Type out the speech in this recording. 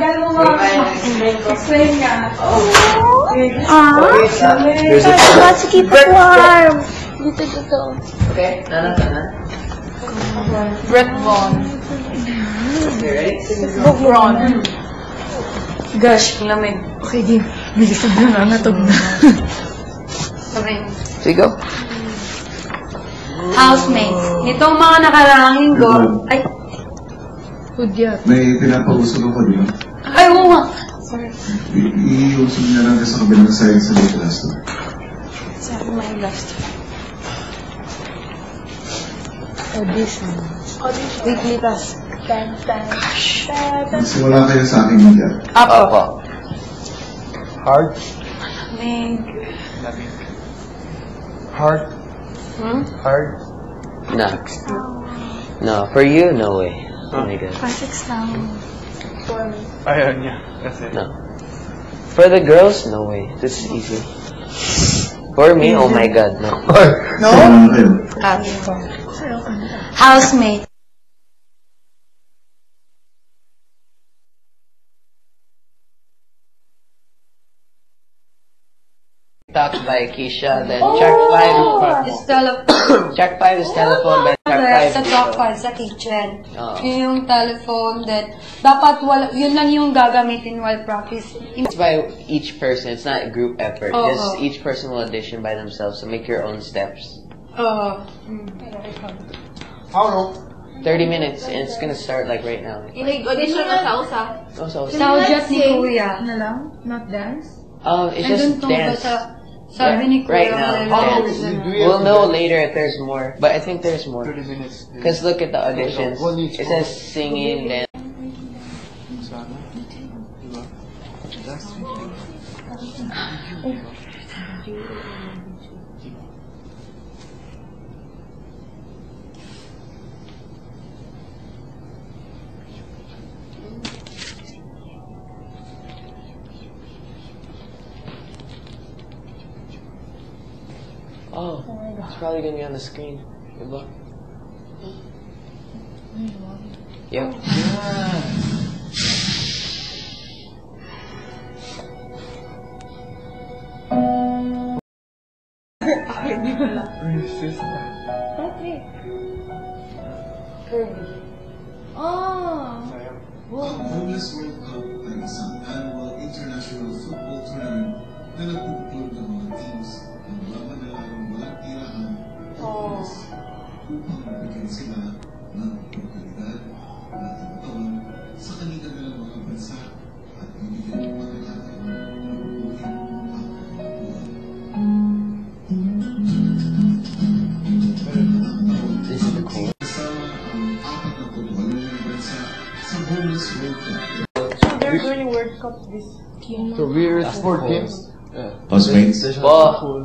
Tagal mo nga. Explain niya. Ah? ah? Ba, sige po, warm. Dito, dito. Okay, nanang ka na. Brett Vaughn. Okay, ready? Book Ron. Gosh, ang lamig. Okay, game. Bilis na na, natog na. Okay. There you go. Housemates. Nitong mga nakaraang linggo, mm-hmm. ay, Hudyat. May pinapauso ko din. Ba? ay, oo nga. I- Iusap niya lang sa kabilang side sa late last door. Sabi my last. Audition. Weekly task. Magsimula kayo sa aking media. Apo. Heart, Meg. heart, Hmm? heart. No. No, for you, no way. Oh my god. Classics lang. Ayaw niya. Kasi. No. For the girls, no way. This is easy. For me, oh my mm-hmm. god, no. Simula ah, kayo. Housemate. Talked by Keisha, then track 5. Is tele- Track 5 is telephone by track 5. sa top 5 sa kitchen. Oo. Yun yung telephone that dapat wala, yun lang yung gagamitin while practice. It's by each person. It's not a group effort. Oo. Just each person will audition by themselves. So make your own steps. Uh, How long? 30 minutes, and it's gonna start like right now. Audition na sa usa. Oh, so, Saujat ni Kuya. Na lang? Not dance? um, it's I just don't dance. basta sabi ni Kuya. Right now, wala How long dance. lang. do you We'll know later if there's more, but I think there's more. 30 minutes. Cause look at the auditions. One each It says singing, dance. Sana. Diba? Last week. Oh, it's probably gonna be on the screen. Good luck. Yep. Homeless World Cup ay isang annual international football tournament na nagkukulog ng mga teams ng mamanalang upang mabigyan sila ng oportunidad na tumutawan sa kanilang mga bansa at bibigyan ng pagkakataon na mabuhay ang kanilang buhay. This is the cool. Kasama ang apat na puluhan ng bansa sa Homeless World Cup. So we're sport teams. Yeah. Housemates? Well,